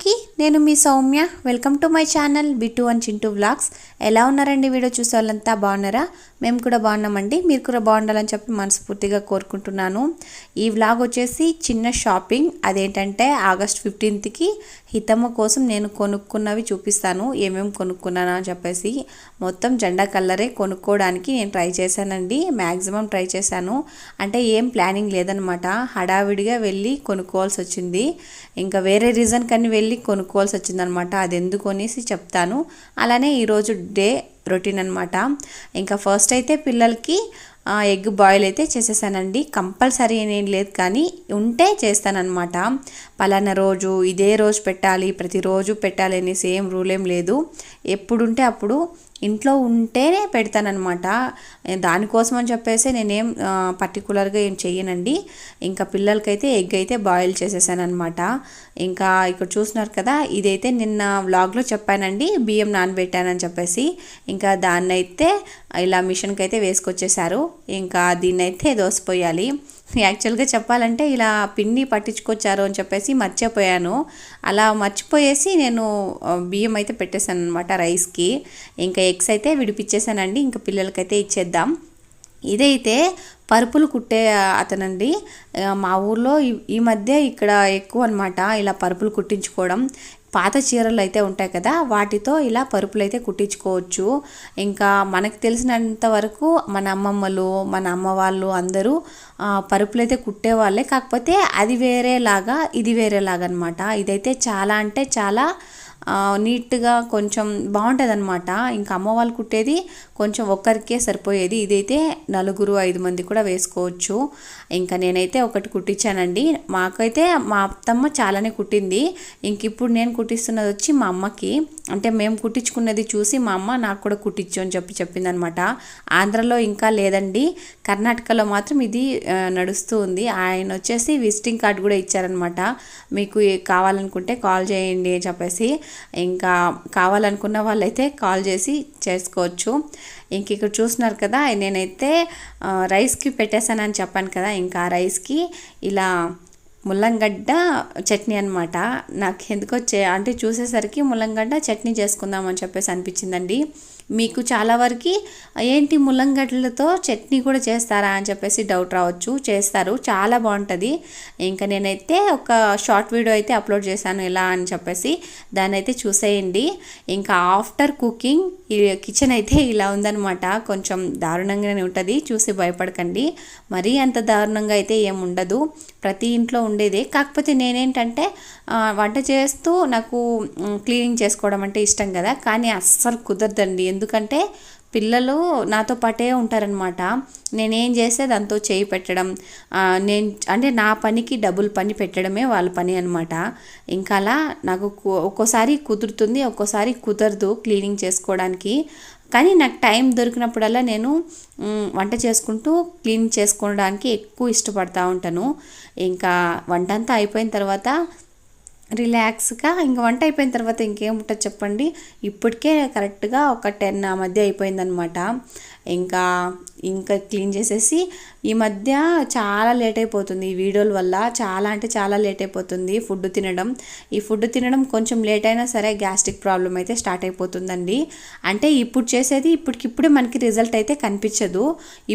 అందరికీ నేను మీ Soumya. Welcome to my channel Bittu and Chintu vlogs ఎలా ఉన్నారండి వీడియో చూసే వాళ్ళంతా? బాగున్నారా? మేము కూడా బాగున్నామండి. మీరు కూడా బాగుండాలని చెప్పి మనస్ఫూర్తిగా కోరుకుంటున్నాను. ఈ వ్లాగ్ వచ్చేసి చిన్న షాపింగ్ అదేంటంటే ఆగస్ట్ ఫిఫ్టీన్త్కి హితమ్మ కోసం నేను కొనుక్కున్నవి చూపిస్తాను. ఏమేమి కొనుక్కున్నాను అని చెప్పేసి. మొత్తం జెండా కలరే కొనుక్కోవడానికి నేను ట్రై చేశానండి. మ్యాక్సిమం ట్రై చేశాను. అంటే ఏం ప్లానింగ్ లేదనమాట హడావిడిగా వెళ్ళి కొనుక్కోవాల్సి వచ్చింది. ఇంకా వేరే రీజన్ కానీ వెళ్ళి కొనుక్కోవాల్సి వచ్చిందనమాట. అది ఎందుకు అనేసి చెప్తాను. అలానే ఈరోజు డే రొటీన్ అనమాట ఇంకా ఫస్ట్ అయితే పిల్లలకి ఎగ్ బాయిల్ అయితే చేసేసానండి. కంపల్సరీ ఏం లేదు కానీ ఉంటే చేస్తానన్నమాట. పలానా రోజు ఇదే రోజు పెట్టాలి ప్రతిరోజు పెట్టాలి అనేసి ఏం రూల్ ఏం లేదు. ఎప్పుడుంటే అప్పుడు ఇంట్లో ఉంటేనే పెడతానమాట దానికోసం అని చెప్పేసి నేనేం పర్టికులర్గా ఏం చెయ్యనండి. ఇంకా పిల్లలకైతే ఎగ్ అయితే బాయిల్ చేసేసాను అనమాట ఇంకా ఇక్కడ చూస్తున్నారు కదా ఇదైతే నిన్న వ్లాగ్లో చెప్పానండి. బియ్యం నానబెట్టానని చెప్పేసి. ఇంకా దాన్ని అయితే ఇలా మిషన్కి అయితే వేసుకొచ్చేసారు ఇంకా దీన్ని అయితే దోసిపోయాలి యాక్చువల్గా చెప్పాలంటే ఇలా పిండి పట్టించుకొచ్చారు అని చెప్పేసి మర్చిపోయాను. అలా మర్చిపోయేసి నేను బియ్యం అయితే పెట్టేశాను అనమాట రైస్కి. ఇంకా ఎగ్స్ అయితే విడిపించేసానండి ఇంకా పిల్లలకైతే ఇచ్చేద్దాం. ఇదైతే పరుపులు కుట్టే అతనండి. మా ఊర్లో ఈ మధ్య ఇక్కడ ఎక్కువ అనమాట ఇలా పరుపులు కుట్టించుకోవడం. పాత చీరలు అయితే ఉంటాయి కదా వాటితో ఇలా పరుపులు అయితే కుట్టించుకోవచ్చు. ఇంకా మనకు తెలిసినంత వరకు మన అమ్మమ్మలు మన అమ్మ వాళ్ళు అందరూ పరుపులు అయితే కుట్టేవాళ్ళే. కాకపోతే అది వేరేలాగా ఇది వేరేలాగా అనమాట ఇదైతే చాలా అంటే చాలా నీట్గా కొంచెం బాగుంటుంది అనమాట ఇంకా అమ్మ వాళ్ళు కుట్టేది కొంచెం ఒక్కరికే సరిపోయేది. ఇదైతే నలుగురు ఐదు మంది కూడా వేసుకోవచ్చు. ఇంకా నేనైతే ఒకటి కుట్టించానండి. మాకైతే మా అత్తమ్మ చాలానే కుట్టింది. ఇంక ఇప్పుడు నేను కుట్టిస్తున్నది వచ్చి మా అమ్మకి. అంటే మేము కుట్టించుకున్నది చూసి మా అమ్మ నాకు కూడా కుట్టించు అని చెప్పి చెప్పిందనమాట ఆంధ్రలో ఇంకా లేదండి. కర్ణాటకలో మాత్రం ఇది నడుస్తూ ఉంది. ఆయన వచ్చేసి విజిటింగ్ కార్డు కూడా ఇచ్చారనమాట మీకు కావాలనుకుంటే కాల్ చేయండి అని చెప్పేసి. ఇంకా కావాలనుకున్న వాళ్ళైతే కాల్ చేసి చేసుకోవచ్చు ఇంక ఇక్కడ చూస్తున్నారు కదా నేనైతే రైస్కి పెట్టేశానని చెప్పాను కదా ఇంకా రైస్కి ఇలా ముల్లంగడ్డ చట్నీ అనమాట నాకు ఎందుకో చే అంటే చూసేసరికి ముల్లంగడ్డ చట్నీ చేసుకుందామని చెప్పేసి అనిపించిందండి. మీకు చాలా వరకు ఏంటి ముల్లంగడ్డలతో చట్నీ కూడా చేస్తారా అని చెప్పేసి డౌట్ రావచ్చు. చేస్తారు. చాలా బాగుంటుంది. ఇంకా నేనైతే ఒక షార్ట్ వీడియో అయితే అప్లోడ్ చేశాను ఎలా అని చెప్పేసి. దాన్ని అయితే చూసేయండి. ఇంకా ఆఫ్టర్ కుకింగ్ కిచెన్ అయితే ఇలా ఉందనమాట కొంచెం దారుణంగానే ఉంటుంది. చూసి భయపడకండి. మరీ అంత దారుణంగా అయితే ఏముండదు ప్రతి ఇంట్లో ఉండేదే. కాకపోతే నేనేంటంటే వంట చేస్తూ నాకు క్లీనింగ్ చేసుకోవడం అంటే ఇష్టం కదా. కానీ అస్సలు కుదరదండి. ఎందుకంటే పిల్లలు నాతో పాటే ఉంటారనమాట నేనేం చేస్తే దాంతో చేయి పెట్టడం నేను అంటే నా పనికి డబుల్ పని పెట్టడమే వాళ్ళ పని అనమాట ఇంకా అలా నాకు ఒక్కోసారి కుదురుతుంది ఒక్కోసారి కుదరదు క్లీనింగ్ చేసుకోవడానికి. కానీ నాకు టైం దొరికినప్పుడల్లా నేను వంట చేసుకుంటూ క్లీన్ చేసుకోవడానికి ఎక్కువ ఇష్టపడతా ఉంటాను. ఇంకా వంట అంతా అయిపోయిన తర్వాత రిలాక్స్గా ఇంకా వంట అయిపోయిన తర్వాత ఇంకేముంటుంది చెప్పండి? ఇప్పటికే కరెక్ట్గా ఒక టెన్ ఆ మధ్య అయిపోయిందనమాట ఇంకా ఇంకా క్లీన్ చేసేసి ఈ మధ్య చాలా లేట్ అయిపోతుంది. ఈ వీడియోల వల్ల చాలా అంటే చాలా లేట్ అయిపోతుంది ఫుడ్ తినడం. ఈ ఫుడ్ తినడం కొంచెం లేట్ అయినా సరే గ్యాస్ట్రిక్ ప్రాబ్లం అయితే స్టార్ట్ అయిపోతుందండి. అంటే ఇప్పుడు చేసేది ఇప్పటికిప్పుడే మనకి రిజల్ట్ అయితే కనిపించదు.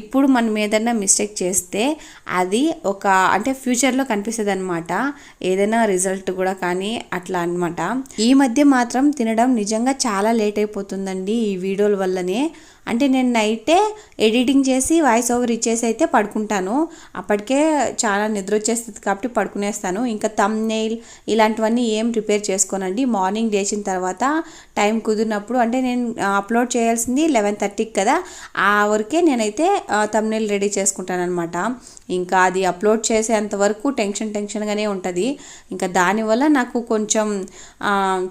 ఇప్పుడు మనం ఏదైనా మిస్టేక్ చేస్తే అది ఒక అంటే ఫ్యూచర్లో కనిపిస్తుంది అనమాట ఏదైనా రిజల్ట్ కూడా కానీ అట్లా అనమాట ఈ మధ్య మాత్రం తినడం నిజంగా చాలా లేట్ అయిపోతుందండి ఈ వీడియోల వల్లనే. అంటే నేను నైటే ఎడిటింగ్ చేసి వాయిస్ ఓవర్ ఇచ్చేసి అయితే పడుకుంటాను. అప్పటికే చాలా నిద్ర వచ్చేస్తుంది కాబట్టి పడుకునేస్తాను. ఇంకా తమ్ నెయిల్ ఇలాంటివన్నీ ఏం ప్రిపేర్ చేసుకోనండి. మార్నింగ్ లేచిన తర్వాత టైం కుదిరినప్పుడు అంటే నేను అప్లోడ్ చేయాల్సింది లెవెన్ థర్టీకి కదా. ఆ వరకే నేనైతే తమ్ నెయిల్ రెడీ చేసుకుంటాను అనమాట ఇంకా అది అప్లోడ్ చేసేంత వరకు టెన్షన్ టెన్షన్గానే ఉంటుంది. ఇంకా దానివల్ల నాకు కొంచెం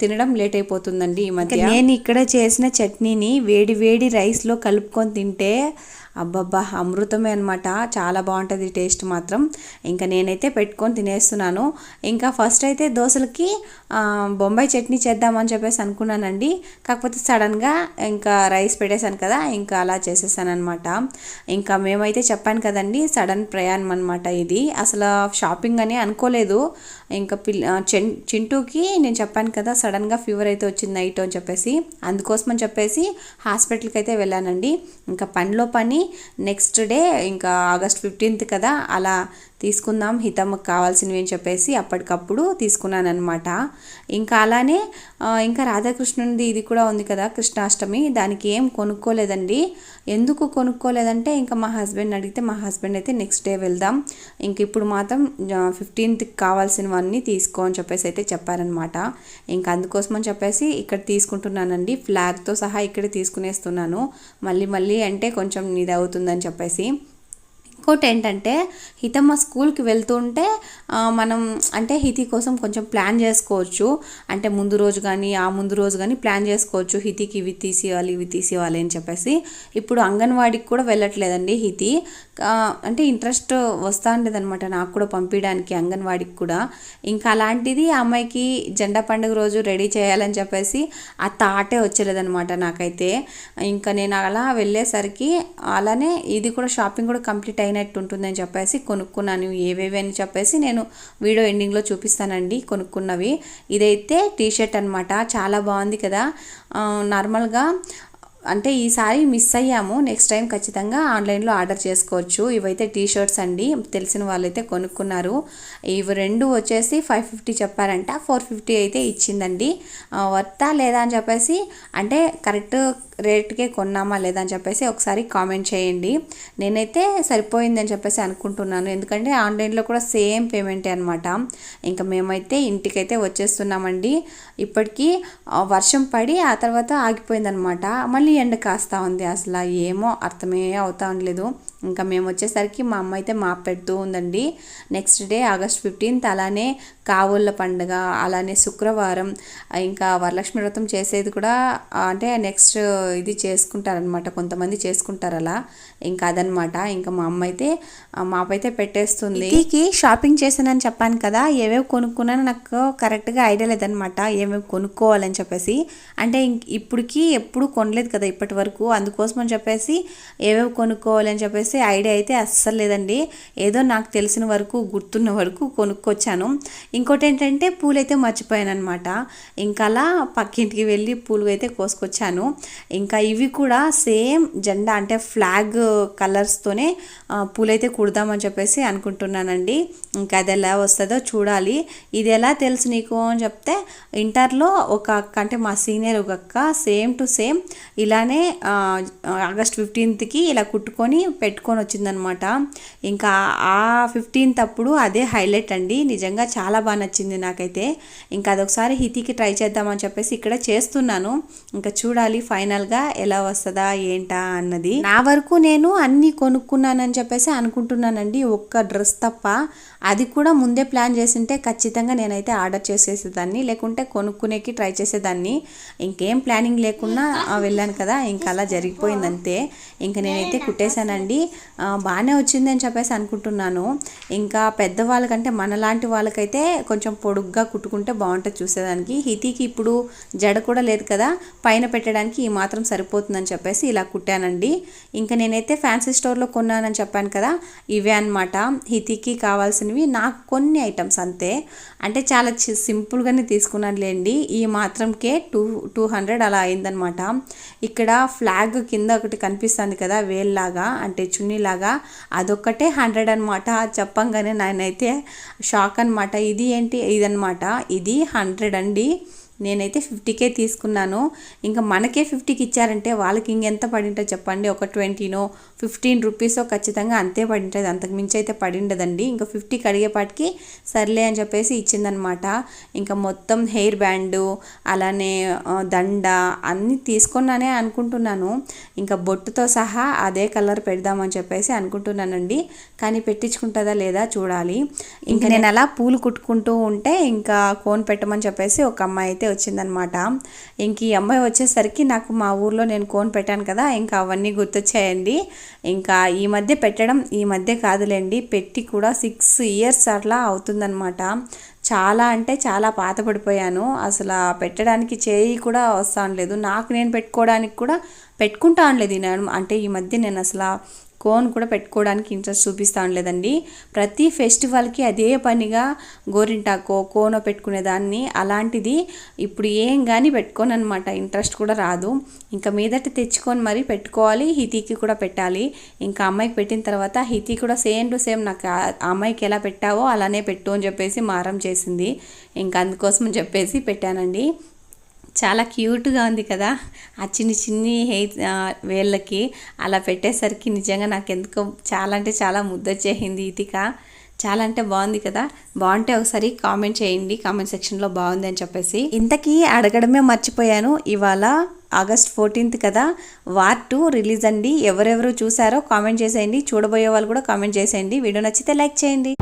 తినడం లేట్ అయిపోతుందండి ఈ మధ్య. నేను ఇక్కడ చేసిన చట్నీని వేడి వేడి రైస్ రైస్లో కలుపుకొని తింటే అబ్బబ్బా అమృతమే అనమాట చాలా బాగుంటుంది టేస్ట్ మాత్రం. ఇంకా నేనైతే పెట్టుకొని తినేస్తున్నాను. ఇంకా ఫస్ట్ అయితే దోశలకి బొంబాయి చట్నీ చేద్దామని చెప్పేసి అనుకున్నానండి. కాకపోతే సడన్గా ఇంకా రైస్ పెట్టేశాను కదా ఇంకా అలా చేసేసాను అనమాట ఇంకా మేమైతే చెప్పాను కదండి సడన్ ప్రయాణం అనమాట ఇది. అసలు షాపింగ్ అని అనుకోలేదు. ఇంకా పిల్ల చింటూకి నేను చెప్పాను కదా సడన్గా ఫీవర్ అయితే వచ్చింది నైట్ అని చెప్పేసి. అందుకోసం అని చెప్పేసి హాస్పిటల్కి అయితే వెళ్ళానండి. ఇంకా పనిలో పని నెక్స్ట్ డే ఇంకా ఆగస్ట్ ఫిఫ్టీన్త్ కదా అలా తీసుకుందాం హితమ్మకు కావాల్సినవి అని చెప్పేసి అప్పటికప్పుడు తీసుకున్నాను అనమాట ఇంకా అలానే ఇంకా రాధాకృష్ణునిది ఇది కూడా ఉంది కదా కృష్ణాష్టమి. దానికి ఏం కొనుక్కోలేదండి. ఎందుకు కొనుక్కోలేదంటే ఇంకా మా హస్బెండ్ అడిగితే మా హస్బెండ్ అయితే నెక్స్ట్ డే వెళ్దాం. ఇంక ఇప్పుడు మాత్రం ఫిఫ్టీన్త్కి కావాల్సినవన్నీ తీసుకో అని చెప్పేసి అయితే చెప్పారనమాట ఇంకా అందుకోసం అని చెప్పేసి ఇక్కడ తీసుకుంటున్నానండి. ఫ్లాగ్తో సహా ఇక్కడే తీసుకునేస్తున్నాను. మళ్ళీ మళ్ళీ అంటే కొంచెం ఇది అవుతుందని చెప్పేసి. ఇంకోటి ఏంటంటే హితమ్మ స్కూల్కి వెళ్తుంటే మనం అంటే హితి కోసం కొంచెం ప్లాన్ చేసుకోవచ్చు. అంటే ముందు రోజు కానీ ఆ ముందు రోజు కానీ ప్లాన్ చేసుకోవచ్చు. హితికి ఇవి తీసివ్వాలి ఇవి తీసివ్వాలి అని చెప్పేసి. ఇప్పుడు అంగన్వాడికి కూడా వెళ్ళట్లేదండి హితి. అంటే ఇంట్రెస్ట్ వస్తూ ఉండేదనమాట నాకు కూడా పంపించడానికి అంగన్వాడికి కూడా. ఇంకా అలాంటిది ఆ అమ్మాయికి జెండా పండుగ రోజు రెడీ చేయాలని చెప్పేసి ఆ తాటే వచ్చేలేదనమాట నాకైతే. ఇంకా నేను అలా వెళ్ళేసరికి అలానే ఇది కూడా షాపింగ్ కూడా కంప్లీట్ అయినట్టు ఉంటుందని చెప్పేసి కొనుక్కున్నాను. ఏవేవి అని చెప్పేసి నేను వీడియో ఎండింగ్లో చూపిస్తానండి కొనుక్కున్నవి. ఇదైతే టీ షర్ట్ అనమాట చాలా బాగుంది కదా. నార్మల్గా అంటే ఈసారి మిస్ అయ్యాము. నెక్స్ట్ టైం ఖచ్చితంగా ఆన్లైన్లో ఆర్డర్ చేసుకోవచ్చు. ఇవైతే టీ షర్ట్స్ అండి. తెలిసిన వాళ్ళైతే కొనుక్కున్నారు. ఇవి రెండు వచ్చేసి ఫైవ్ ఫిఫ్టీ చెప్పారంట. ఫోర్ ఫిఫ్టీ అయితే ఇచ్చిందండి. వర్తా లేదా అని చెప్పేసి అంటే కరెక్ట్ రేట్కే కొన్నామా లేదా అని చెప్పేసి ఒకసారి కామెంట్ చేయండి. నేనైతే సరిపోయిందని చెప్పేసి అనుకుంటున్నాను. ఎందుకంటే ఆన్లైన్లో కూడా సేమ్ పేమెంటే అనమాట ఇంకా మేమైతే ఇంటికైతే వచ్చేస్తున్నామండి. ఇప్పటికీ వర్షం పడి ఆ తర్వాత ఆగిపోయిందనమాట మళ్ళీ ఎండ కాస్తా ఉంది. అసలు ఏమో అర్థమే అవుతా ఉండలేదు. ఇంకా మేము వచ్చేసరికి మా అమ్మ అయితే మాప్ పెడుతూ ఉందండి. నెక్స్ట్ డే ఆగస్ట్ ఫిఫ్టీన్త్ అలానే కావుళ్ళ పండుగ అలానే శుక్రవారం ఇంకా వరలక్ష్మి వ్రతం చేసేది కూడా అంటే నెక్స్ట్ ఇది చేసుకుంటారనమాట కొంతమంది చేసుకుంటారు అలా ఇంకా అదనమాట ఇంకా మా అమ్మ అయితే మాపైతే పెట్టేస్తుంది. ఇంటికి షాపింగ్ చేశానని చెప్పాను కదా ఏవేవి కొనుక్కున్నానో నాకు కరెక్ట్గా ఐడియా లేదనమాట ఏమేమి కొనుక్కోవాలని చెప్పేసి. అంటే ఇంక ఇప్పటికి ఎప్పుడు కొనలేదు కదా ఇప్పటి వరకు. అందుకోసం అని చెప్పేసి ఏవేవి కొనుక్కోవాలని చెప్పేసి ఐడియా అయితే అస్సలు లేదండి. ఏదో నాకు తెలిసిన వరకు గుర్తున్న వరకు కొనుక్కొచ్చాను. ఇంకోటి ఏంటంటే పూలు అయితే మర్చిపోయాను అనమాట ఇంకా అలా పక్కింటికి వెళ్ళి పూలు అయితే కోసుకొచ్చాను. ఇంకా ఇవి కూడా సేమ్ జెండా అంటే ఫ్లాగ్ కలర్స్తోనే పూలైతే కుడదామని చెప్పేసి అనుకుంటున్నానండి. ఇంకా అది ఎలా వస్తుందో చూడాలి. ఇది ఎలా తెలుసు నీకు అని చెప్తే ఇంటర్లో ఒక అక్క అంటే మా సీనియర్ ఒక అక్క సేమ్ టు సేమ్ ఇలానే ఆగస్ట్ ఫిఫ్టీన్త్కి ఇలా కుట్టుకొని పెట్టుకొని వచ్చిందనమాట ఇంకా ఆ ఫిఫ్టీన్త్ అప్పుడు అదే హైలైట్ అండి. నిజంగా చాలా బాగా నచ్చింది నాకైతే. ఇంకా అదొకసారి హితికి ట్రై చేద్దామని చెప్పేసి ఇక్కడ చేస్తున్నాను. ఇంకా చూడాలి ఫైనల్గా ఎలా వస్తుందా ఏంటా అన్నది. నా వరకు నేను అన్నీ కొనుక్కున్నానని చెప్పేసి అనుకుంటున్నానండి. ఒక్క డ్రెస్ తప్ప. అది కూడా ముందే ప్లాన్ చేసింటే ఖచ్చితంగా నేనైతే ఆర్డర్ చేసేసేదాన్ని. లేకుంటే కొనుక్కునేకి ట్రై చేసేదాన్ని. ఇంకేం ప్లానింగ్ లేకుండా వెళ్ళాను కదా. ఇంకా అలా జరిగిపోయింది అంతే ఇంకా నేనైతే కుట్టేశానండి. బాగానే వచ్చింది అని చెప్పేసి అనుకుంటున్నాను. ఇంకా పెద్దవాళ్ళకంటే మనలాంటి వాళ్ళకైతే కొంచెం పొడుగ్గా కుట్టుకుంటే బాగుంటుంది చూసేదానికి. హితికి ఇప్పుడు జడ కూడా లేదు కదా పైన పెట్టడానికి ఈ మాత్రం సరిపోతుందని చెప్పేసి ఇలా కుట్టానండి. ఇంకా నేనైతే ఫ్యాన్సీ స్టోర్లో కొన్నానని చెప్పాను కదా ఇవే అనమాట హితికి కావాల్సినవి నాకు కొన్ని ఐటమ్స్ అంతే. అంటే చాలా సింపుల్గానే తీసుకున్నానులేండి. ఈ మాత్రంకే టూ టూ హండ్రెడ్ అలా అయిందనమాట ఇక్కడ ఫ్లాగ్ కింద ఒకటి కనిపిస్తుంది కదా వేల్లాగా అంటే చున్నీలాగా అదొక్కటే హండ్రెడ్ అనమాట చెప్పంగానే నేనైతే షాక్ అనమాట ఇది ఇది ఏంటి? ఇదనమాట ఇది హండ్రెడ్ అండి. నేనైతే ఫిఫ్టీకే తీసుకున్నాను. ఇంకా మనకే ఫిఫ్టీకి ఇచ్చారంటే వాళ్ళకి ఇంకెంత పడింటుంది చెప్పండి. ఒక ట్వంటీనో ఫిఫ్టీన్ రూపీసో ఖచ్చితంగా అంతే పడింటుంది. అంతకు మించి అయితే పడిండదండి. ఇంకా ఫిఫ్టీకి అడిగేపాటికి సర్లే అని చెప్పేసి ఇచ్చిందనమాట. ఇంకా మొత్తం హెయిర్ బ్యాండ్ అలానే దండ అన్నీ తీసుకున్నానే అనుకుంటున్నాను. ఇంకా బొట్టుతో సహా అదే కలర్ పెడదామని చెప్పేసి అనుకుంటున్నానండి. కానీ పెట్టించుకుంటుందా లేదా చూడాలి. ఇంకా నేను అలా పూలు కుట్టుకుంటూ ఉంటే ఇంకా కోన్ పెట్టమని చెప్పేసి ఒక అమ్మాయి అయితే వచ్చిందనమాట. ఇంక ఈ అమ్మాయి వచ్చేసరికి నాకు మా ఊర్లో నేను కోన్ పెట్టాను కదా ఇంకా అవన్నీ గుర్తొచ్చాయండి. ఇంకా ఈ మధ్య పెట్టడం ఈ మధ్య కాదులేండి పెట్టి కూడా సిక్స్ ఇయర్స్ అట్లా అవుతుందనమాట. చాలా అంటే చాలా పాత పడిపోయాను అసలు పెట్టడానికి చేయి కూడా వస్తాను లేదు నాకు నేను పెట్టుకోవడానికి కూడా పెట్టుకుంటా అనలేదు నేను అంటే ఈ మధ్య నేను అసలు కోన్ కూడా పెట్టుకోవడానికి ఇంట్రెస్ట్ చూపిస్తూ ఉండలేదండి. ప్రతి ఫెస్టివల్కి అదే పనిగా గోరింటాకో కోనో పెట్టుకునేదాన్ని అలాంటిది ఇప్పుడు ఏం కానీ పెట్టుకోను అనమాట ఇంట్రెస్ట్ కూడా రాదు. ఇంకా మీదట తెచ్చుకొని మరీ పెట్టుకోవాలి హితీకి కూడా పెట్టాలి. ఇంకా అమ్మాయికి పెట్టిన తర్వాత హితి కూడా సేమ్ టు సేమ్ నాకు ఆ అమ్మాయికి ఎలా పెట్టావో అలానే పెట్టు అని చెప్పేసి మారం చేసింది. ఇంకా అందుకోసం చెప్పేసి పెట్టానండి. చాలా క్యూట్గా ఉంది కదా. ఆ చిన్ని చిన్ని హెయిర్ వేళ్ళకి అలా పెట్టేసరికి నిజంగా నాకు ఎందుకో చాలా అంటే చాలా ముద్దొచ్చేసింది ఇతిక. చాలా అంటే బాగుంది కదా. బాగుంటే ఒకసారి కామెంట్ చేయండి. కామెంట్ సెక్షన్లో బాగుంది అని చెప్పేసి. ఇంతకీ అడగడమే మర్చిపోయాను. ఇవాళ ఆగస్ట్ ఫోర్టీన్త్ కదా. వార్ టూ రిలీజ్ అండి. ఎవరెవరు చూసారో కామెంట్ చేసేయండి. చూడబోయే వాళ్ళు కూడా కామెంట్ చేసేయండి. వీడియో నచ్చితే లైక్ చేయండి.